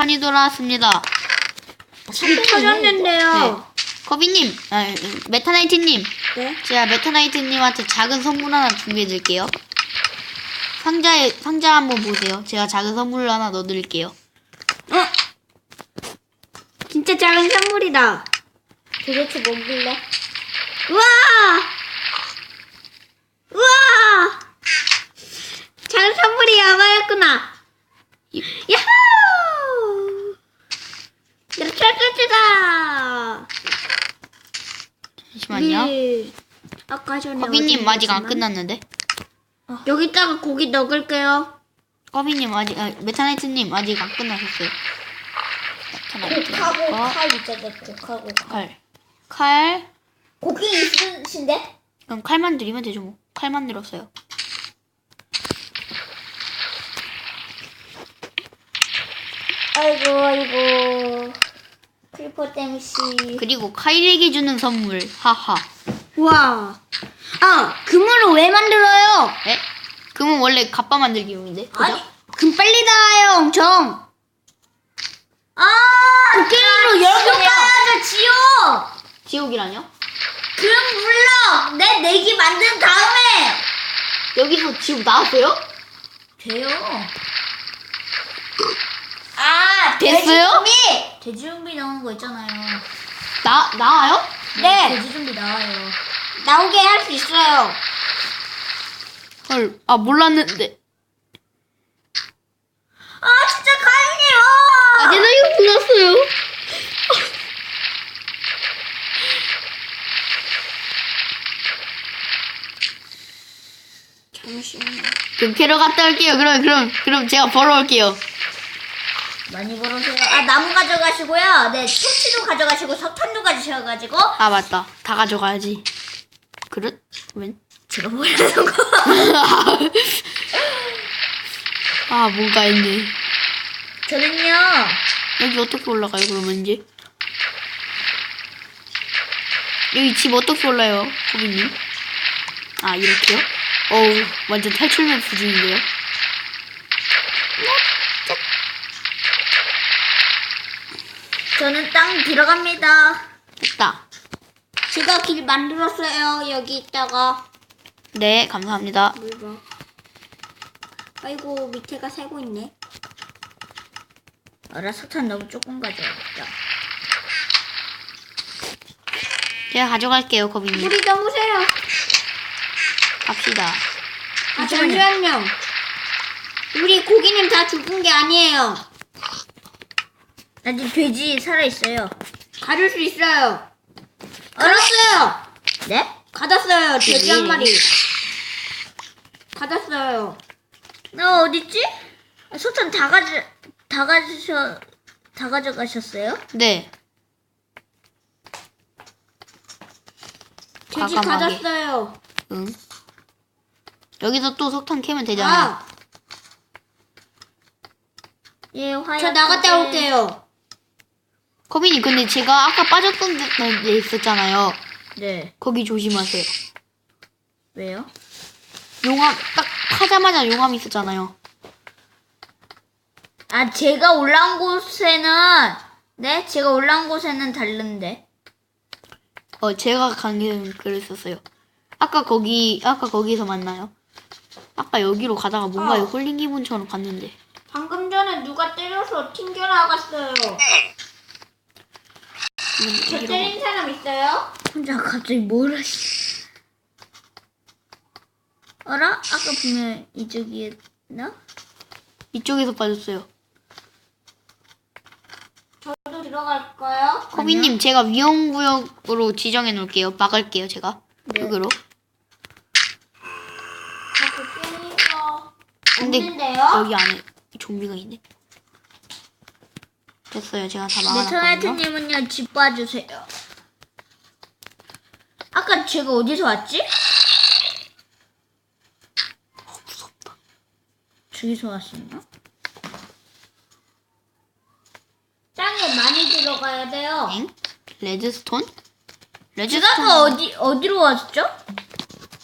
판이 돌아왔습니다. 집이 터졌는데요. 네. 거비님, 아, 메타나이트님, 네. 제가 메타나이트님한테 작은 선물 하나 준비해드릴게요. 상자에 상자 한번 보세요. 제가 작은 선물 하나 넣어드릴게요. 어? 진짜 작은 선물이다. 도대체 뭔길래? 우와! 작은 선물이 야마였구나. 이- 야호! 짜짜짜짜! 잠시만요. 네. 아까 전에 거비님 어디 아직 안 있었지만. 끝났는데? 여기다가 고기 넣을게요. 거비님 아직 아, 메타나이트님 아직 안 끝나셨어요. 메타나이트 거, 칼 있잖아요. 곡하고 칼, 칼. 고기 있으신데? 그럼 칼만 드리면 되죠 뭐. 칼만 들었어요. 아이고 아이고 크리퍼 땡씨 그리고 카일에게 주는 선물. 하하. 와. 아 금으로 왜 만들어요? 에? 금은 원래 갑바 만들기용인데. 그죠? 아니 금 빨리 닿아요 엄청 아 도깨비로 열고 가야죠 지옥 지옥이라뇨? 금 물러 내 내기 만든 다음에 여기서 지옥 나왔어요? 돼요 아 됐어요? 돼지 돼지 좀비 나오는 거 있잖아요 나 나와요? 네 돼지 좀비 나와요 나오게 할 수 있어요 헐. 아 몰랐는데. 아 진짜 가인이요 아, 내 나이가 불렀어요. 잠시만요 그럼 캐러 갔다 올게요. 그럼 그럼 그럼 제가 벌어올게요. 많이 벌어세요 아 나무 가져가시고요 네 토치도 가져가시고 석탄도 가져가시고 아 맞다. 다 가져가야지. 웬? 제가 몰라서 거 아 뭔가 있네. 저는요 여기 어떻게 올라가요? 그러면 이제 여기 집 어떻게 올라요, 호비님? 아 이렇게요? 어우 완전 탈출맵 수준인데요. 저는 땅 들어갑니다 됐다. 제가 길 만들었어요. 여기 있다가. 네 감사합니다. 물 봐 아이고 밑에가 새고 있네. 알아 석탄 너무 조금 가져야겠다 제가 가져갈게요, 거비님. 물이 너무 새요. 갑시다. 아 잠시만요. 우리 고기는 다 죽은 게 아니에요. 아직 돼지 살아있어요. 가둘 수 있어요 알았어요 네? 가뒀어요 돼지 한 마리 가뒀어요 나 어딨지? 아, 소탄 다 가져 다 가주셔 다 가져가셨어요? 네. 돼지 과감하게. 가뒀어요 응. 여기서 또 석탄 캐면 되잖아. 아. 예, 화저 나갔다 올게요. 거빈이 근데 제가 아까 빠졌던 데- 데 있었잖아요. 네. 거기 조심하세요. 왜요? 용암 딱 파자마자 용암 있었잖아요. 아, 제가 올라온 곳에는 네, 제가 올라온 곳에는 다른데. 어 제가 간게 그랬었어요. 아까 거기 아까 거기서 만나요. 아까 여기로 가다가 뭔가 어. 홀린 기분처럼 갔는데. 방금 전에 누가 때려서 튕겨 나갔어요. 저 여기로 때린 사람 있어요? 혼자 갑자기 뭐라 씨. 알아? 아까 분명 이쪽이었나? 이쪽에서 빠졌어요. 저도 들어갈까요? 거빈님 제가 위험구역으로 지정해 놓을게요. 막을게요 제가. 네. 흙으로. 저 게임이가 근데 없는데요? 여기 안에 좀비가 있네. 됐어요. 제가 다 막아놨거든요. 메타나이트님은요 집 봐주세요. 아까 제가 어디서 왔지? 저기서 왔었나? 땅에 많이 들어가야 돼요. 엥? 레드스톤? 제가 레드스톤. 어디 어디로 왔죠?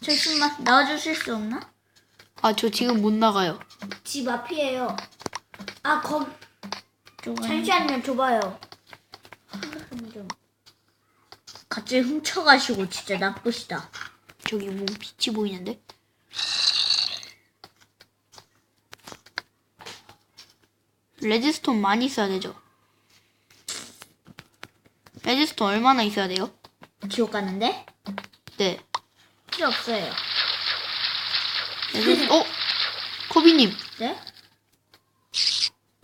잠시만 나와주실 수 없나? 아, 저 지금 못 나가요. 집 앞이에요. 아 거. 잠시만요, 줘봐요. 핸드폰 좀. 갑자기 훔쳐가시고 진짜 나쁘시다. 저기 뭐 빛이 보이는데? 레드스톤 많이 써야 되죠? 레드스톤 얼마나 있어야 돼요? 지옥 가는데? 네. 필요 없어요. 레드스톤, 어? 코비님, 네?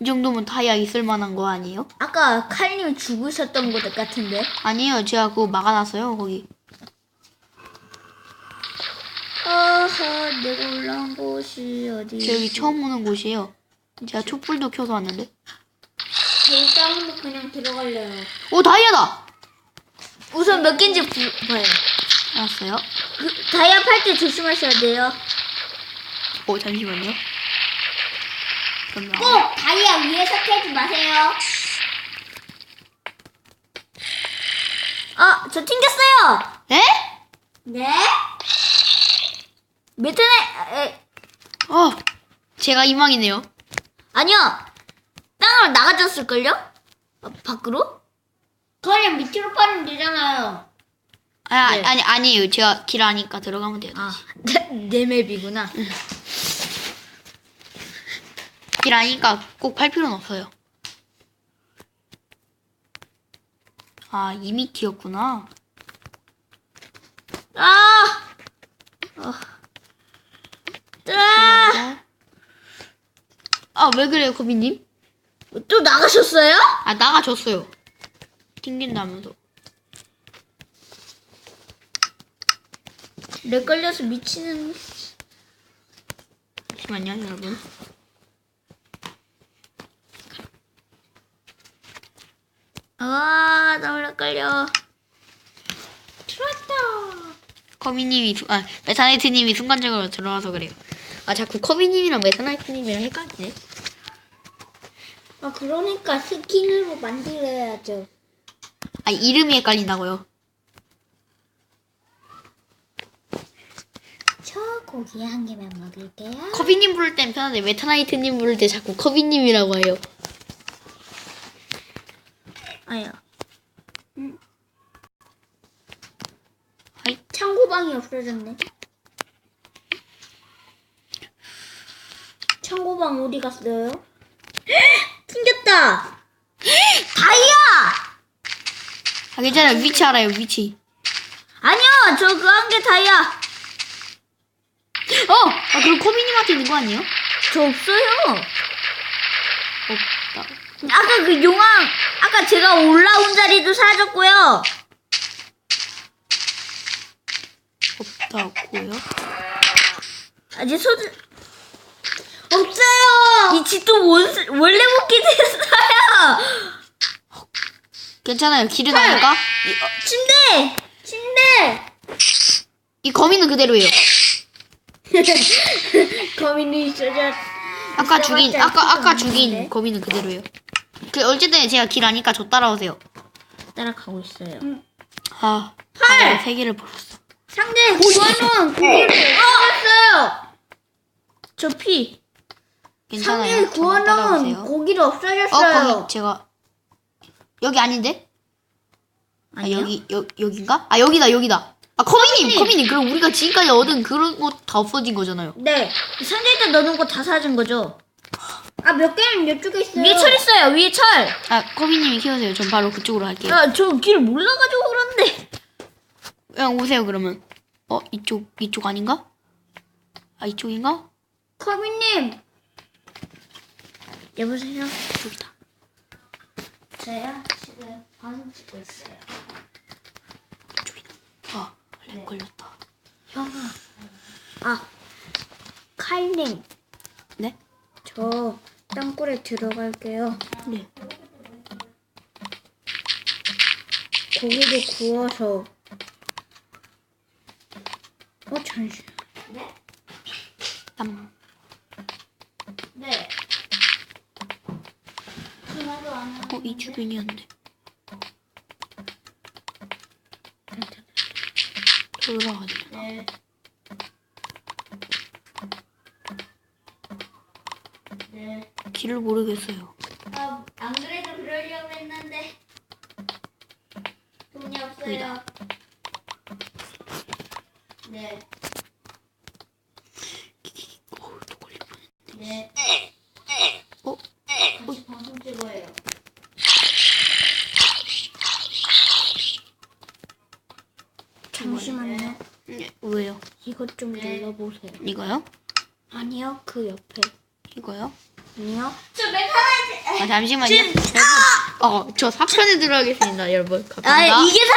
이 정도면 다이아 있을 만한 거 아니에요? 아까 칼님 죽으셨던 곳 같은데? 아니에요. 제가 그거 막아놨어요, 거기. 어허, 내가 올라온 곳이 어디? 저 여기 처음 오는 곳이에요. 제가 촛불도 켜서 왔는데. 저희 다운도 그냥 들어갈래요. 오, 다이아다! 우선 몇 개인지 부- 봐요. 알았어요. 그, 다이아 팔 때 조심하셔야 돼요. 오, 잠시만요. 그러면. 꼭 다이아 위에서 캐지 마세요. 아, 저 튕겼어요. 에? 네? 메트네, 에, 어, 제가 이망이네요. 아니요. 땅으로 나가졌을 걸요? 어, 밖으로? 그냥 밑으로 빠르면 되잖아요. 아, 네. 아니, 아니에요. 제가 길 아니까 들어가면 돼요. 아, 내, 내 맵이구나. 길 아니까 꼭 팔 필요는 없어요. 아, 이미 튀었구나. 아! 어. 아! 아, 왜 그래요, 코비님? 또 나가셨어요? 아, 나가줬어요. 튕긴다면서. 내 걸려서 미치는. 잠시만요, 여러분. 아, 나 오래 걸려. 들어왔다. 커비님이, 수- 아, 메타나이트님이 순간적으로 들어와서 그래요. 아, 자꾸 커비님이랑 메타나이트님이랑 헷갈리네. 아, 그러니까 스킨으로 만들어야죠. 아, 이름이 헷갈린다고요. 저 고기 한 개만 먹을게요. 커비님 부를 땐 편한데 메타나이트님 부를 때 자꾸 커비님이라고 해요. 아야. 아이, 창고방이 없어졌네. 창고방 어디 갔어요? 튕겼다. 다이아! 아, 괜찮아요. 위치 알아요, 위치. 아니요, 저 그 한 개 다이아. 어! 아, 그럼 코비님한테 있는 거 아니에요? 저 없어요. 없다. 아까 그 용왕, 아까 제가 올라온 자리도 사라졌고요. 없다고요? 아직 소주 없어요. 이 집도 원, 원래 먹기 됐어요. 괜찮아요. 길은 아닐까? 이, 어, 침대, 침대. 이 거미는 그대로예요. 거미는 있어져. 아까 죽인, 아까, 아까 죽인. 거미는 그대로예요. 그, 어쨌든 제가 길 아니까 저 따라오세요. 따라가고 있어요. 아, 헐! 아, 세 개를 버렸어. 상대 구원은 고기를 없어졌어요. 저 피. 괜찮아요. 상대 저만 구원은 따라오세요. 고기를 어, 없어졌어요. 거미, 제가, 여기 아닌데? 아, 아니요? 여기, 여, 여긴가? 아, 여기다, 여기다. 아, 커미님, 커미님. 그럼 우리가 지금까지 얻은 그런 거 다 없어진 거잖아요. 네. 상자에다 넣는 거 다 사준 거죠. 아, 몇 개는 이쪽에 있어요. 네. 위에 철 있어요. 위에 철. 아, 커미님이 키우세요. 전 바로 그쪽으로 할게요. 아, 저 길 몰라가지고 그런데. 그냥 오세요, 그러면. 어, 이쪽, 이쪽 아닌가? 아, 이쪽인가? 커비님. 여보세요? 여기다. 저요? 지금 방송 찍고 있어요. 이쪽이다. 아, 렉 걸렸다. 형아. 아, 칼님. 네? 저 땅굴에 들어갈게요. 네. 고기도 구워서. 어, 잠시. 네? 땀. 네. 어, 이 주변이었는데. 돌아가야 되나? 네. 네. 길을 모르겠어요. 아, 안 그래도 그러려고 했는데 돈이 없어요. 네. 어, 또 네. 이것 좀 네. 눌러보세요. 이거요? 아니요, 그 옆에. 이거요? 아니요. 저 메타라이트. 아, 잠시만요. 여러분, 어, 저 4편에 들어가겠습니다, 여러분. 아, 감사합니다. 이게